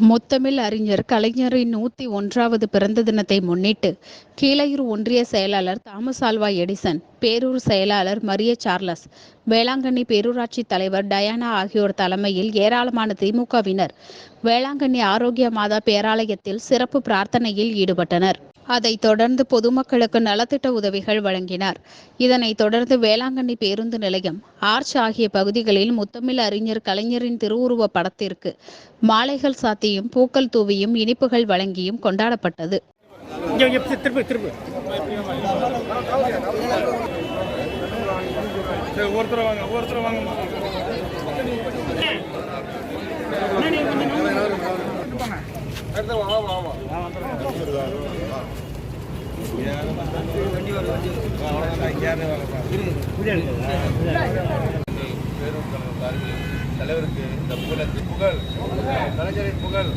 முத்தமிழ் அறிஞர் கலைஞரின் நூத்தி ஒன்றாவது பிறந்த தினத்தை முன்னிட்டு கீழையூர் ஒன்றிய செயலாளர் தாமஸ் ஆல்வா எடிசன் பேரூர் செயலாளர் மரிய சார்லஸ் வேளாங்கண்ணி பேரூராட்சி தலைவர் டயானா ஆகியோர் தலைமையில் ஏராளமான திமுகவினர் வேளாங்கண்ணி ஆரோக்கிய மாதா பேராலயத்தில் சிறப்பு பிரார்த்தனையில் ஈடுபட்டனர். அதைத் தொடர்ந்து பொதுமக்களுக்கு நலத்திட்ட உதவிகள் வழங்கினார். இதனைத் தொடர்ந்து வேளாங்கண்ணி பேருந்து நிலையம் ஆர்ச் ஆகிய பகுதிகளில் முத்தமிழ் அறிஞர் கலைஞரின் திருவுருவ படத்திற்கு மாலைகள் சாத்தியும் பூக்கள் தூவியும் இனிப்புகள் வழங்கியும் கொண்டாடப்பட்டது. ஒருத்தர் வாங்க ஒருத்தர் வாங்க பேரூர் தலைவர் தலைவருக்கு இந்த புகழ் புகழ் கலைஞரின் புகழ்